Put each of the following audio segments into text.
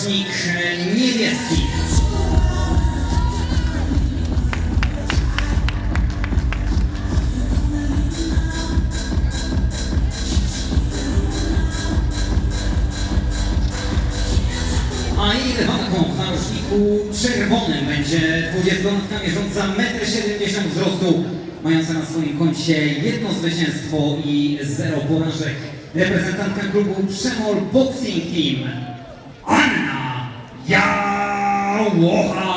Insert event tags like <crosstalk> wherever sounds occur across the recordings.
Narożnik e, niebieski. A jej rywalką w narożniku czerwonym będzie 20-latka mierząca 1,70 m wzrostu, mająca na swoim koncie jedno zwycięstwo i zero porażek. Reprezentantka klubu Przemol Boxing Team, Anna Jałocha.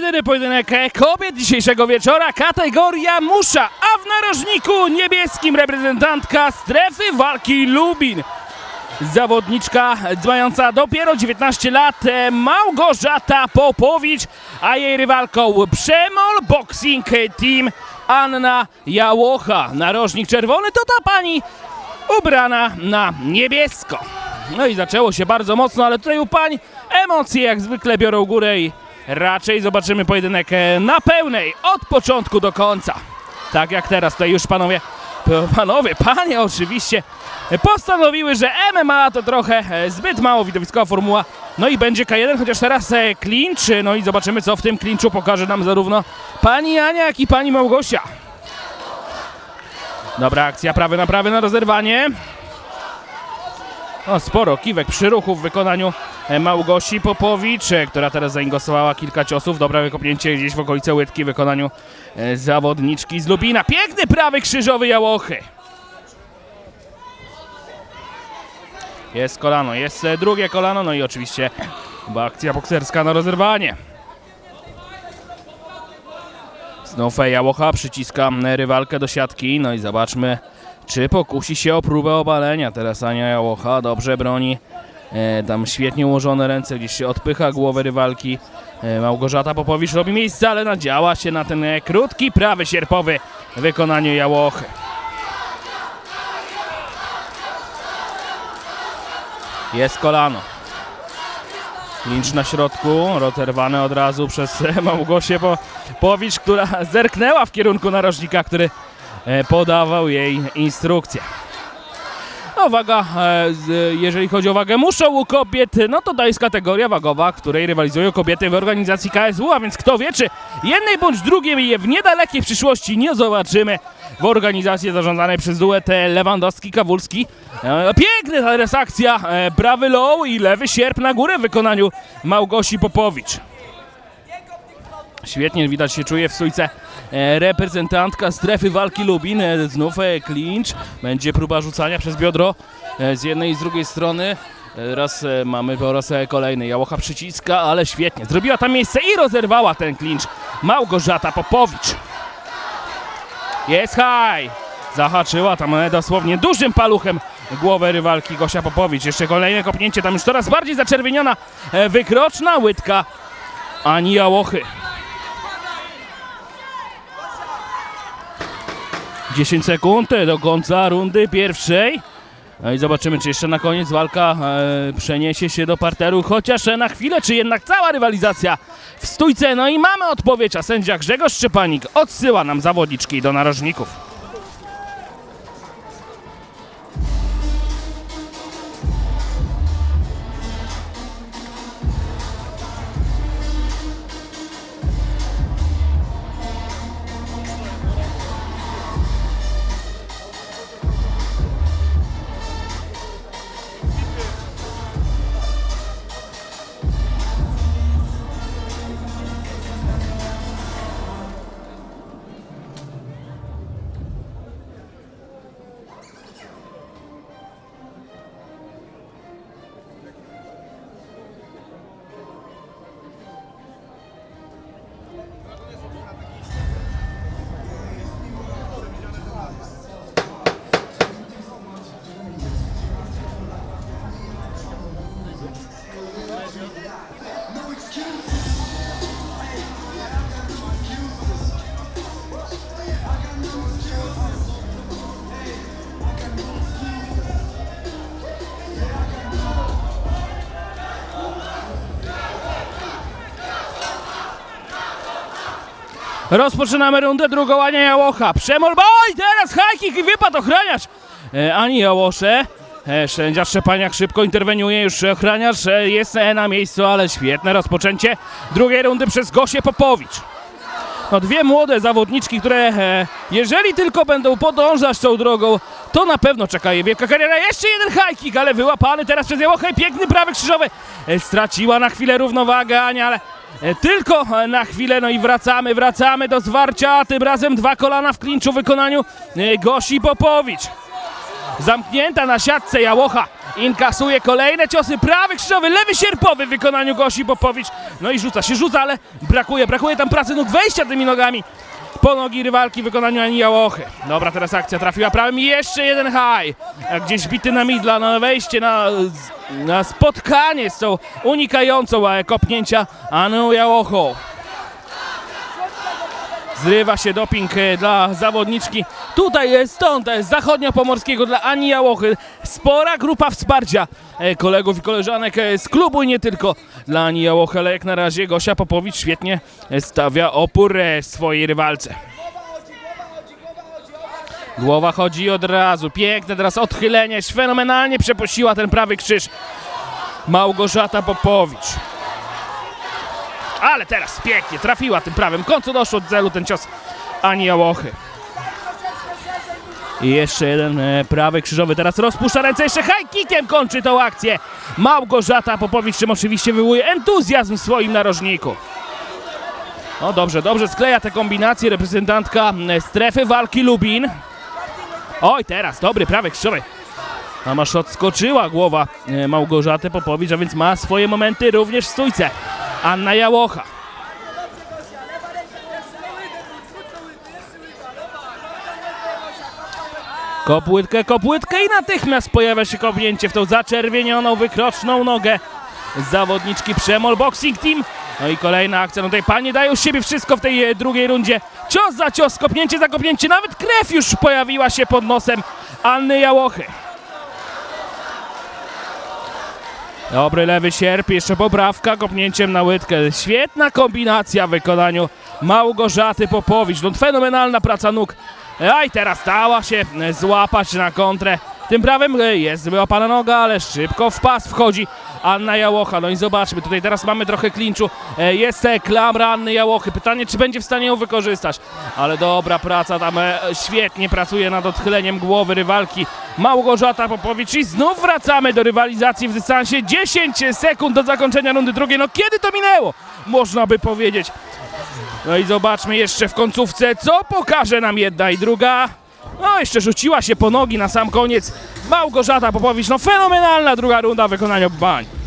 Jedyny pojedynek kobiet dzisiejszego wieczora, kategoria musza, a w narożniku niebieskim reprezentantka strefy walki Lubin. Zawodniczka mająca dopiero 19 lat e, Małgorzata Popowicz, a jej rywalką Przemol Boxing Team Anna Jałocha. Narożnik czerwony to ta pani ubrana na niebiesko. No i zaczęło się bardzo mocno, ale tutaj u pań emocje jak zwykle biorą górę i raczej zobaczymy pojedynek e, na pełnej od początku do końca. Tak jak teraz tutaj już panowie, panowie, panie oczywiście e, postanowiły, że MMA to trochę e, zbyt mało widowiskowa formuła. No i będzie K1, chociaż teraz e, clinch, no i zobaczymy co w tym clinchu pokaże nam zarówno pani Ania, jak i pani Małgosia. Dobra akcja, prawy na prawy na rozerwanie. No, sporo kiwek przyruchów w wykonaniu e, Małgosi Popowicz, e, która teraz zaingosowała kilka ciosów. Dobre wykopnięcie gdzieś w okolice łydki w wykonaniu e, zawodniczki z Lubina. Piękny prawy krzyżowy Jałochy. Jest kolano, jest drugie kolano, no i oczywiście chyba akcja bokserska na rozerwanie. Znów Jałocha przyciska rywalkę do siatki, no i zobaczmy, czy pokusi się o próbę obalenia. Teraz Ania Jałocha dobrze broni. E, tam świetnie ułożone ręce, gdzieś się odpycha głowę rywalki. E, Małgorzata Popowicz robi miejsce, ale nadziała się na ten e, krótki, prawy sierpowy w wykonaniu Jałochy. Jest kolano. Lincz na środku, rozerwane od razu przez <laughs> Małgosię Po- Powicz, która zerknęła w kierunku narożnika, który podawał jej instrukcję. No waga, e, jeżeli chodzi o wagę muszą u kobiet, no to to jest kategoria wagowa, której rywalizują kobiety w organizacji KSW, a więc kto wie, czy jednej bądź drugiej je w niedalekiej przyszłości nie zobaczymy w organizacji zarządzanej przez duet e, Lewandowski-Kawulski. E, piękna teraz e, prawy low i lewy sierp na górę w wykonaniu Małgosi Popowicz. Świetnie widać się czuje w stójce e, reprezentantka strefy walki Lubin. E, Znów e, clinch. Będzie próba rzucania przez biodro e, z jednej i z drugiej strony. E, Raz e, mamy po raz e, kolejny. Jałocha przyciska, ale świetnie. Zrobiła tam miejsce i rozerwała ten clinch. Małgorzata Popowicz. Jest high. Zahaczyła tam e, dosłownie dużym paluchem głowę rywalki Gosia Popowicz. Jeszcze kolejne kopnięcie, tam już coraz bardziej zaczerwieniona e, wykroczna łydka Ani Jałochy. 10 sekund do końca rundy pierwszej. No i zobaczymy, czy jeszcze na koniec walka e, przeniesie się do parteru, chociaż na chwilę, czy jednak cała rywalizacja w stójce. No i mamy odpowiedź, a sędzia Grzegorz Szczepanik odsyła nam zawodniczki do narożników. Rozpoczynamy rundę drugą, Ania Jałocha. Przemol, oj, teraz hajkik i wypad ochraniacz. E, Ani Jałosze. E, sędzia Szczepaniak szybko interweniuje, już ochraniacz e, jest e, na miejscu, ale świetne rozpoczęcie drugiej rundy przez Gosię Popowicz. No dwie młode zawodniczki, które e, jeżeli tylko będą podążać tą drogą, to na pewno czeka je wielka kariera. Jeszcze jeden high kick, ale wyłapany teraz przez Jałochę. Piękny prawy krzyżowy. E, straciła na chwilę równowagę Ania, ale tylko e, na chwilę. No i wracamy, wracamy do zwarcia. Tym razem dwa kolana w klinczu w wykonaniu e, Gosi Popowicz. Zamknięta na siatce Jałocha. Inkasuje kolejne ciosy. Prawy krzyżowy, lewy sierpowy w wykonaniu Gosi Popowicz. No i rzuca się, rzuca, ale brakuje, brakuje tam pracy nóg, wejścia tymi nogami. Po nogi rywalki w wykonaniu Ani Jałochy. Dobra, teraz akcja trafiła prawym i jeszcze jeden high. Gdzieś bity na midla, na wejście, na, na spotkanie z tą unikającą kopnięcia Aną Jałochą. Zrywa się doping e, dla zawodniczki. Tutaj jest stąd, e, zachodniopomorskiego dla Ani Jałochy. Spora grupa wsparcia e, kolegów i koleżanek z klubu i nie tylko dla Ani Jałochy, ale jak na razie Gosia Popowicz świetnie stawia opór swojej rywalce. Głowa chodzi od razu, piękne teraz odchylenie, fenomenalnie przepuściła ten prawy krzyż Małgorzata Popowicz. Ale teraz pięknie trafiła tym prawym. W końcu doszło do celu ten cios Ani Jałochy. I jeszcze jeden e, prawy krzyżowy. Teraz rozpuszcza ręce. Jeszcze high kickiem kończy tą akcję. Małgorzata Popowicz, czym oczywiście wywołuje entuzjazm w swoim narożniku. No dobrze, dobrze skleja te kombinacje reprezentantka e, strefy walki Lubin. Oj, teraz dobry prawy krzyżowy. A masz odskoczyła głowa e, Małgorzaty Popowicz, a więc ma swoje momenty również w stójce. Anna Jałocha. Kopłytkę, kopłytkę i natychmiast pojawia się kopnięcie w tą zaczerwienioną, wykroczną nogę zawodniczki Przemol Boxing Team. No i kolejna akcja, no tutaj panie dają z siebie wszystko w tej e, drugiej rundzie. Cios za cios, kopnięcie za kopnięcie, nawet krew już pojawiła się pod nosem Anny Jałochy. Dobry lewy sierp, jeszcze poprawka kopnięciem na łydkę. Świetna kombinacja w wykonaniu Małgorzaty Popowicz. No fenomenalna praca nóg. A i teraz stała się e, złapać na kontrę. Tym prawem e, jest wyłapana noga, ale szybko w pas wchodzi Anna Jałocha. No i zobaczmy, tutaj teraz mamy trochę klinczu. E, Jest e, klamra Anny Jałochy. Pytanie, czy będzie w stanie ją wykorzystać. Ale dobra praca, tam świetnie pracuje nad odchyleniem głowy rywalki Małgorzata Popowicz. I znów wracamy do rywalizacji w dystansie. 10 sekund do zakończenia rundy drugiej. No kiedy to minęło? Można by powiedzieć. No i zobaczmy jeszcze w końcówce, co pokaże nam jedna i druga. No, jeszcze rzuciła się po nogi na sam koniec Małgorzata Popowicz. No, fenomenalna druga runda w wykonaniu bań.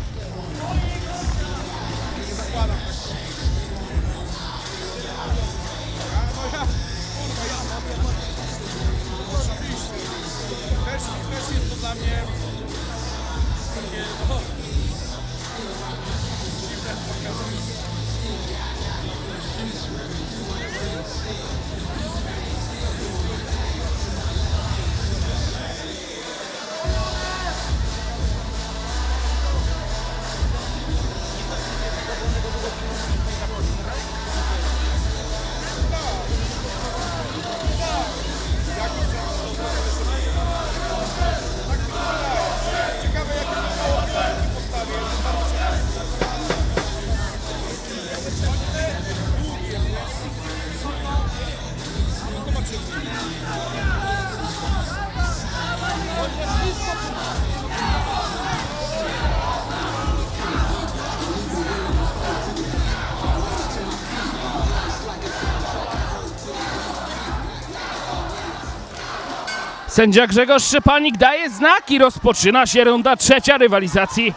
Sędzia Grzegorz Szczepanik daje znaki, rozpoczyna się runda trzecia rywalizacji.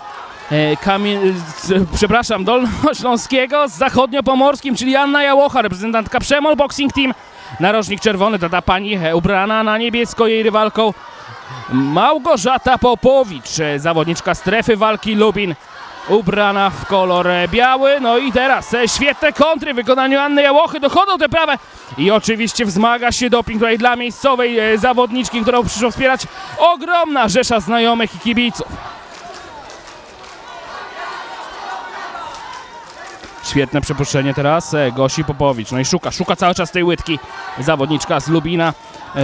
E, Kamie, z, przepraszam, Dolnośląskiego z zachodniopomorskim, czyli Anna Jałocha, reprezentantka Przemol Boxing Team. Narożnik czerwony, tata pani ubrana na niebiesko, jej rywalką Małgorzata Popowicz, e, zawodniczka strefy walki Lubin, ubrana w kolor e, biały. No i teraz e, świetne kontry w wykonaniu Anny Jałochy, dochodzą te prawe i oczywiście wzmaga się doping tutaj dla miejscowej e, zawodniczki, którą przyszło wspierać ogromna rzesza znajomych i kibiców. Świetne przepuszczenie teraz Gosi Popowicz. No i szuka, szuka cały czas tej łydki zawodniczka z Lubina,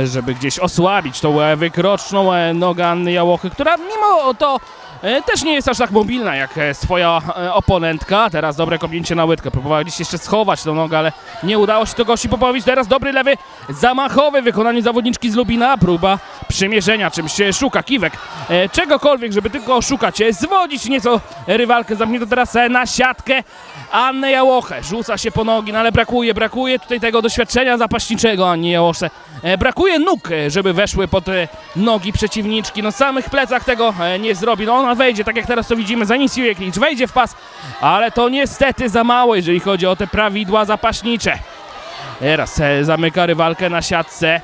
żeby gdzieś osłabić tą wykroczną nogę Anny Jałochy, która mimo to też nie jest aż tak mobilna jak e, swoja e, oponentka. Teraz dobre kopnięcie na łydkę. Próbowała gdzieś jeszcze schować tą nogę, ale nie udało się to Gosi Popowicz. Teraz dobry lewy zamachowy w wykonaniu zawodniczki z Lubina. Próba przymierzenia, czymś szuka kiwek. E, czegokolwiek, żeby tylko oszukać, e, zwodzić nieco rywalkę. Zamknięto teraz e, na siatkę. Annę Jałochę rzuca się po nogi, no ale brakuje, brakuje tutaj tego doświadczenia zapaśniczego Annie Jałosze. E, brakuje nóg, e, żeby weszły pod e, nogi przeciwniczki. No samych plecach tego e, nie zrobi. No ona wejdzie, tak jak teraz to widzimy, zainicjuje klicz, wejdzie w pas, ale to niestety za mało, jeżeli chodzi o te prawidła zapaśnicze. Teraz e, zamyka rywalkę na siatce.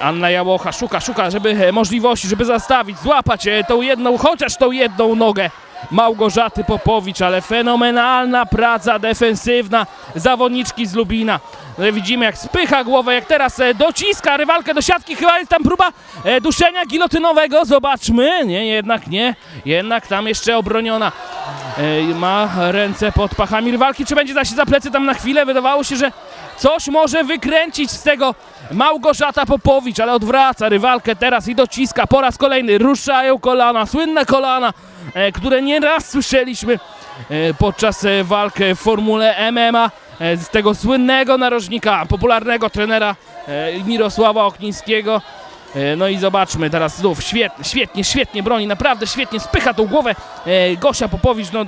Anna Jałocha szuka, szuka, żeby e, możliwości, żeby zastawić, złapać e, tą jedną, chociaż tą jedną nogę Małgorzaty Popowicz, ale fenomenalna praca defensywna zawodniczki z Lubina. No, widzimy jak spycha głowę, jak teraz e, dociska rywalkę do siatki, chyba jest tam próba e, duszenia gilotynowego, zobaczmy, nie, jednak nie, jednak tam jeszcze obroniona. E, ma ręce pod pachami rywalki, czy będzie da się za plecy tam na chwilę, wydawało się, że coś może wykręcić z tego Małgorzata Popowicz, ale odwraca rywalkę teraz i dociska po raz kolejny. Ruszają kolana, słynne kolana, e, które nieraz słyszeliśmy e, podczas e, walk w formule MMA z tego słynnego narożnika, popularnego trenera Mirosława Oknińskiego. No i zobaczmy teraz znów, świetnie, świetnie, świetnie broni, naprawdę świetnie spycha tą głowę Gosia Popowicz, no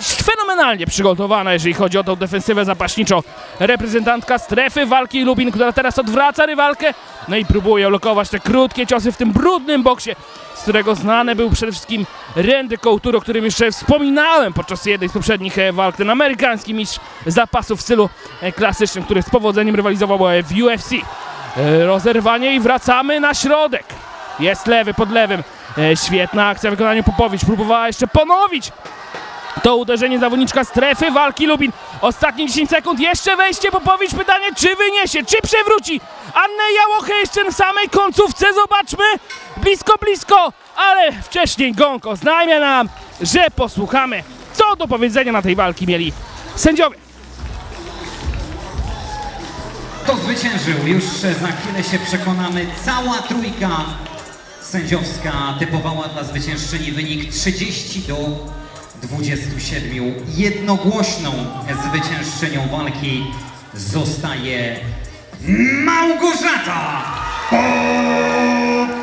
fenomenalnie przygotowana, jeżeli chodzi o tą defensywę zapaśniczą. Reprezentantka strefy walki Lubin, która teraz odwraca rywalkę, no i próbuje lokować te krótkie ciosy w tym brudnym boksie, z którego znany był przede wszystkim Randy Couture, o którym jeszcze wspominałem podczas jednej z poprzednich e, walk. Ten amerykański mistrz zapasów w stylu e, klasycznym, który z powodzeniem rywalizował e, w UFC. Rozerwanie i wracamy na środek. Jest lewy pod lewym. Świetna akcja w wykonaniu Popowicz. Próbowała jeszcze ponowić to uderzenie zawodniczka strefy walki Lubin. Ostatnie 10 sekund, jeszcze wejście Popowicz. Pytanie, czy wyniesie, czy przewróci Annę Jałochę jeszcze na samej końcówce. Zobaczmy. Blisko, blisko, ale wcześniej gong oznajmia nam, że posłuchamy, co do powiedzenia na tej walki mieli sędziowie. Kto zwyciężył? Już za chwilę się przekonamy. Cała trójka sędziowska typowała dla zwyciężczyni wynik 30 do 27 jednogłośną zwyciężczynią walki zostaje Małgorzata Popowicz!